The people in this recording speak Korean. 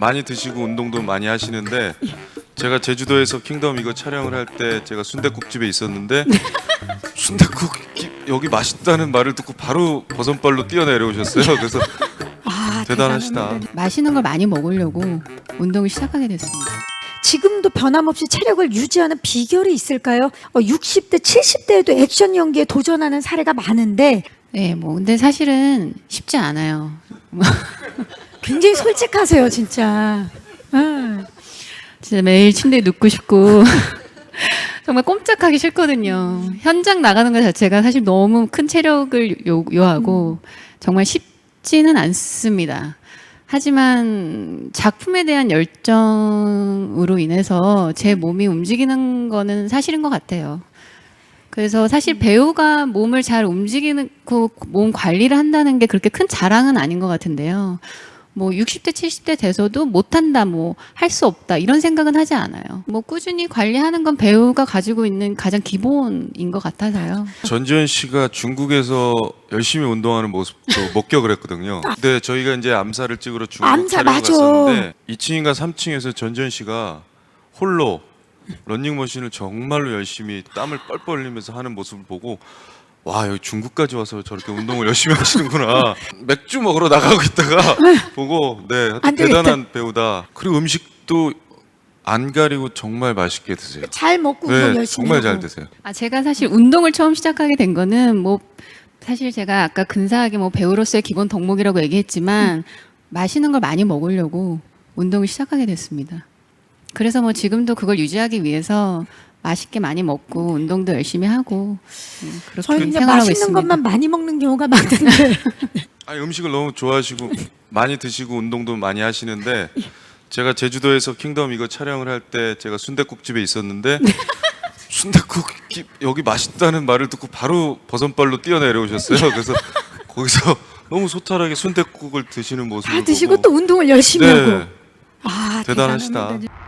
많이 드시고 운동도 많이 하시는데 제가 제주도에서 킹덤 이거 촬영을 할 때 제가 순대국집에 있었는데 순대국 여기 맛있다는 말을 듣고 바로 버선발로 뛰어내려오셨어요. 그래서 아, 대단하시다. 대단합니다. 맛있는 걸 많이 먹으려고 운동을 시작하게 됐습니다. 지금도 변함없이 체력을 유지하는 비결이 있을까요? 어, 60대, 70대에도 액션 연기에 도전하는 사례가 많은데 네, 뭐 근데 사실은 쉽지 않아요. 굉장히 솔직하세요, 진짜. 응. 진짜 매일 침대에 눕고 싶고 정말 꼼짝하기 싫거든요. 현장 나가는 것 자체가 사실 너무 큰 체력을 요, 요하고 정말 쉽지는 않습니다. 하지만 작품에 대한 열정으로 인해서 제 몸이 움직이는 거는 사실인 것 같아요. 그래서 사실 배우가 몸을 잘 움직이는 그몸 관리를 한다는 게 그렇게 큰 자랑은 아닌 것 같은데요. 뭐 60대 70대 돼서도 못한다 뭐 할 수 없다 이런 생각은 하지 않아요. 뭐 꾸준히 관리하는 건 배우가 가지고 있는 가장 기본인 것 같아서요. 전지현 씨가 중국에서 열심히 운동하는 모습도 목격을 했거든요. 근데 저희가 이제 암사를 찍으러 중국 촬영 맞아. 갔었는데 2층인가 3층에서 전지현 씨가 홀로 런닝머신을 정말로 열심히 땀을 뻘뻘 흘리면서 하는 모습을 보고 와 여기 중국까지 와서 저렇게 운동을 열심히 하시는구나 맥주 먹으러 나가고 있다가 보고 네 하여튼 안 되겠다. 대단한 배우다 그리고 음식도 안 가리고 정말 맛있게 드세요 잘 먹고 운동 네 열심히 정말 하고. 잘 드세요 아 제가 사실 운동을 처음 시작하게 된 거는 뭐 사실 제가 아까 근사하게 뭐 배우로서의 기본 덕목이라고 얘기했지만 맛있는 걸 많이 먹으려고 운동을 시작하게 됐습니다. 그래서 뭐 지금도 그걸 유지하기 위해서 맛있게 많이 먹고 운동도 열심히 하고 음, 그렇게 저희 이제 생활하고 맛있는 있습니다. 것만 많이 먹는 경우가 많은데 아니 음식을 너무 좋아하시고 많이 드시고 운동도 많이 하시는데 제가 제주도에서 킹덤 이거 촬영을 할 때 제가 순대국집에 있었는데 순대국 여기 맛있다는 말을 듣고 바로 버선발로 뛰어내려오셨어요. 그래서 거기서 너무 소탈하게 순대국을 드시는 모습을 다 드시고 보고 또 운동을 열심히 네 하고. 아, 대단하시다. 대단합니다.